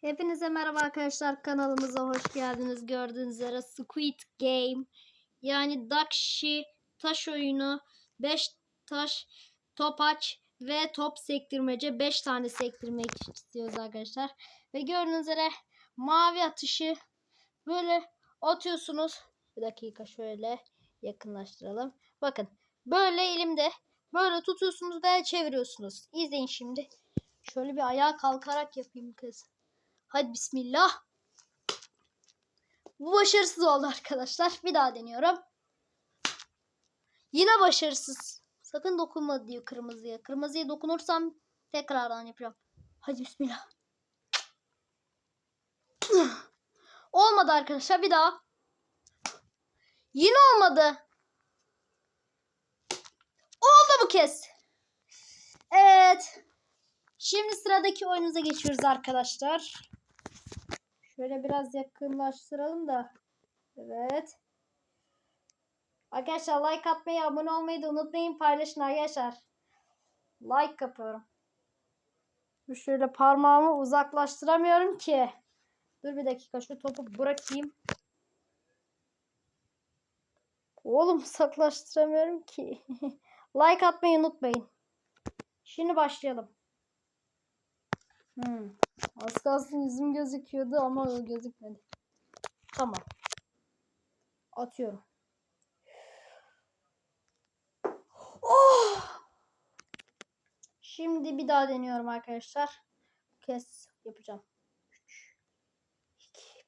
Hepinize merhaba arkadaşlar kanalımıza hoş geldiniz. Gördüğünüz üzere Squid Game yani Dakshi taş oyunu 5 taş topaç ve top sektirmece 5 tane sektirmek istiyoruz arkadaşlar. Ve gördüğünüz üzere mavi atışı böyle atıyorsunuz. Bir dakika şöyle yakınlaştıralım. Bakın böyle elimde böyle tutuyorsunuz ve çeviriyorsunuz. İzleyin şimdi. Şöyle bir ayağa kalkarak yapayım kız. Hadi bismillah. Bu başarısız oldu arkadaşlar. Bir daha deniyorum. Yine başarısız. Sakın dokunma diyor kırmızıya. Kırmızıya dokunursam tekrardan yapacağım. Hadi bismillah. Olmadı arkadaşlar. Bir daha. Yine olmadı. Oldu bu kez. Evet. Şimdi sıradaki oyunumuza geçiyoruz arkadaşlar. Şöyle biraz yakınlaştıralım da. Evet. Arkadaşlar like atmayı, abone olmayı da unutmayın. Paylaşın arkadaşlar. Like yapıyorum. Şöyle parmağımı uzaklaştıramıyorum ki. Dur bir dakika şu topu bırakayım. Oğlum uzaklaştıramıyorum ki. like atmayı unutmayın. Şimdi başlayalım. Hmm. Az kalsın yüzüm gözüküyordu ama gözükmedi. Tamam. Atıyorum. Oh! Şimdi bir daha deniyorum arkadaşlar. Bu kez yapacağım. 3 2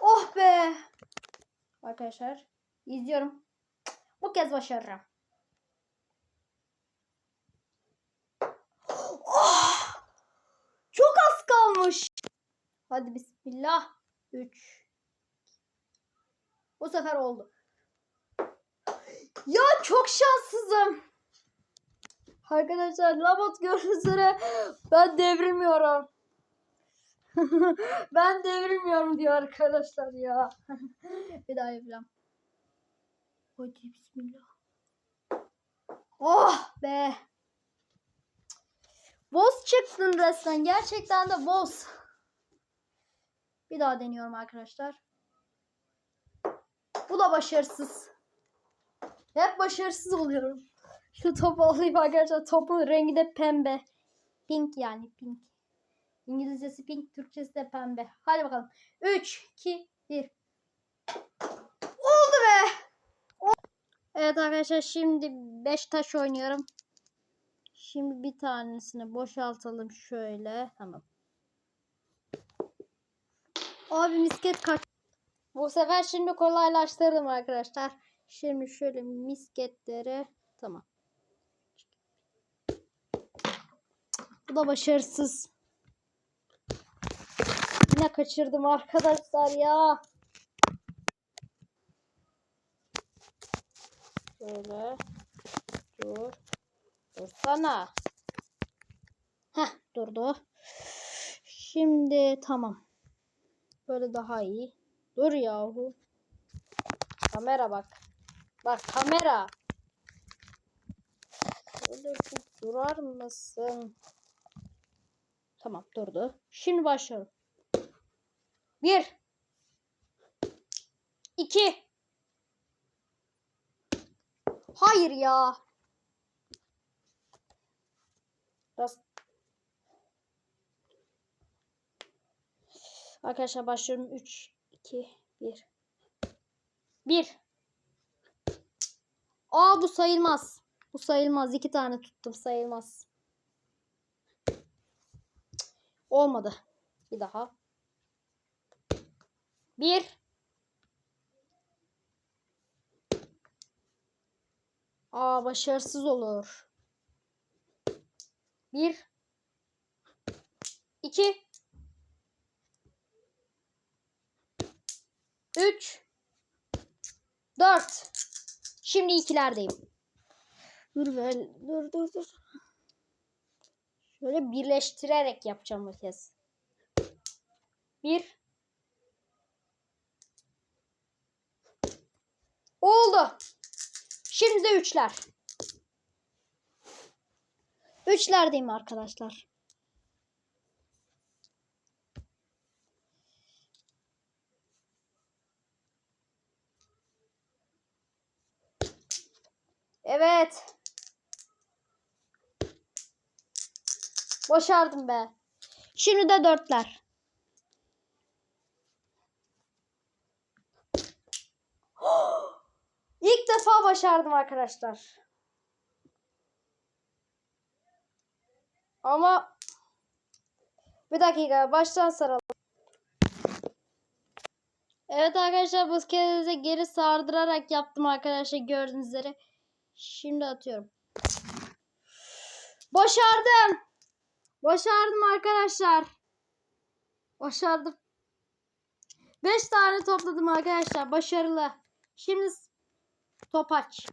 Oh be! Arkadaşlar izliyorum. Bu kez başaracağım. Oh! Çok az kalmış. Hadi bismillah. 3 Bu sefer oldu. Ya çok şanssızım. Arkadaşlar Labot üzere ben devrilmiyorum. ben devrilmiyorum diyor arkadaşlar ya. Bir daha yapacağım. Hadi bismillah. Oh be. Boss çıktın resmen. Gerçekten de boss. Bir daha deniyorum arkadaşlar. Bu da başarısız. Hep başarısız oluyorum. Şu topu alayım arkadaşlar. Topun rengi de pembe. Pink yani pink. İngilizcesi pink, Türkçesi de pembe. Hadi bakalım. 3, 2, 1. Oldu be. Evet arkadaşlar şimdi 5 taş oynuyorum. Şimdi bir tanesini boşaltalım şöyle. Tamam. Abi misket kaç. Bu sefer şimdi kolaylaştırdım arkadaşlar. Şimdi şöyle misketleri. Tamam. Bu da başarısız. Yine kaçırdım arkadaşlar ya. Şöyle. Dur. Dursana. Heh durdu. Şimdi tamam. Böyle daha iyi. Dur yahu. Kamera bak. Bak kamera. Böyle durar mısın? Tamam durdu. Şimdi başlıyorum. Bir. İki. Hayır ya. Biraz Arkadaşlar başlıyorum. 3 2 1 1 Aa bu sayılmaz. Bu sayılmaz. İki tane tuttum sayılmaz. Olmadı. Bir daha. Bir. Aa başarısız olur. Bir. iki, Üç. Dört. Şimdi ikilerdeyim. Dur böyle. Dur dur dur. Şöyle birleştirerek yapacağım bu kez. Bir. Oldu. Şimdi de üçler. Üçlerdeyim arkadaşlar. Evet. Başardım be. Şimdi de dörtler. İlk defa başardım arkadaşlar. Ama bir dakika baştan saralım. Evet arkadaşlar bu kez geri sardırarak yaptım arkadaşlar gördüğünüz üzere. Şimdi atıyorum. Başardım. Başardım arkadaşlar. Başardım. 5 tane topladım arkadaşlar. Başarılı. Şimdi topaç.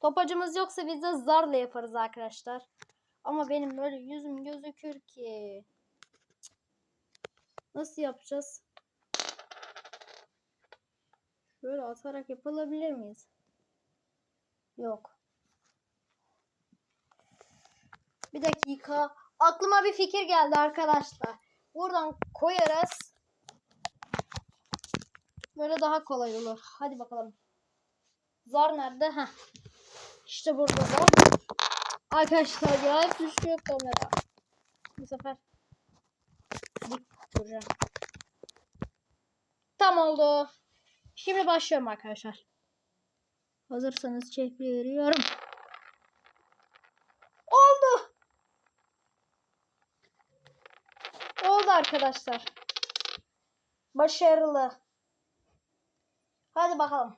Topacımız yoksa biz de zarla yaparız arkadaşlar. Ama benim böyle yüzüm gözükür ki. Nasıl yapacağız? Böyle atarak yapılabilir miyiz? Yok. Bir dakika. Aklıma bir fikir geldi arkadaşlar. Buradan koyarız. Böyle daha kolay olur. Hadi bakalım. Zar nerede? Heh. İşte burada zar. Arkadaşlar ya hep düşüyor kamera. Bu sefer dik duracağım. Tam oldu. Şimdi başlıyorum arkadaşlar. Hazırsanız çeviriyorum. Oldu. Oldu arkadaşlar. Başarılı. Hadi bakalım.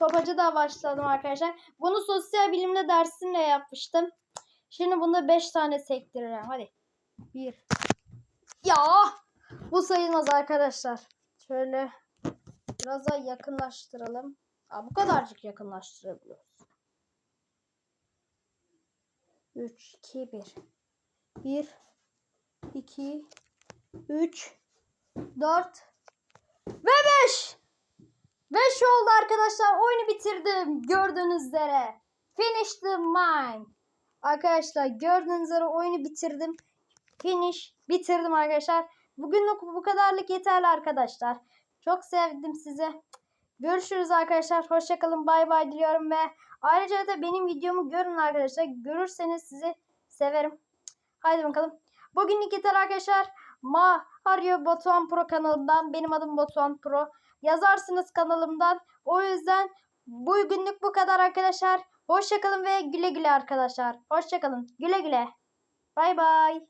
Topacı da başladım arkadaşlar. Bunu sosyal bilimle dersinde yapmıştım. Şimdi bunda 5 tane sektireceğim. Hadi. 1. Ya! Bu sayılmaz arkadaşlar. Şöyle biraz daha yakınlaştıralım. Aa, bu kadarcık yakınlaştırabiliyoruz. 3, 2, 1. 1, 2, 3, 4 ve 5. 5 oldu arkadaşlar. Oyunu bitirdim. Gördüğünüz üzere. Finish the mine. Arkadaşlar gördüğünüz üzere oyunu bitirdim. Finish. Bitirdim arkadaşlar. Bugünlük bu kadarlık yeterli arkadaşlar. Çok sevdim sizi. Görüşürüz arkadaşlar. Hoşçakalın. Bay bay diliyorum ve ayrıca da benim videomu görün arkadaşlar. Görürseniz sizi severim. Haydi bakalım. Bugünlük yeter arkadaşlar. Mario Batuhan Pro kanalından. Benim adım Batuhan Pro yazarsınız kanalımdan. O yüzden bugünlük bu kadar arkadaşlar. Hoşçakalın ve güle güle arkadaşlar. Hoşçakalın. Güle güle. Bay bay.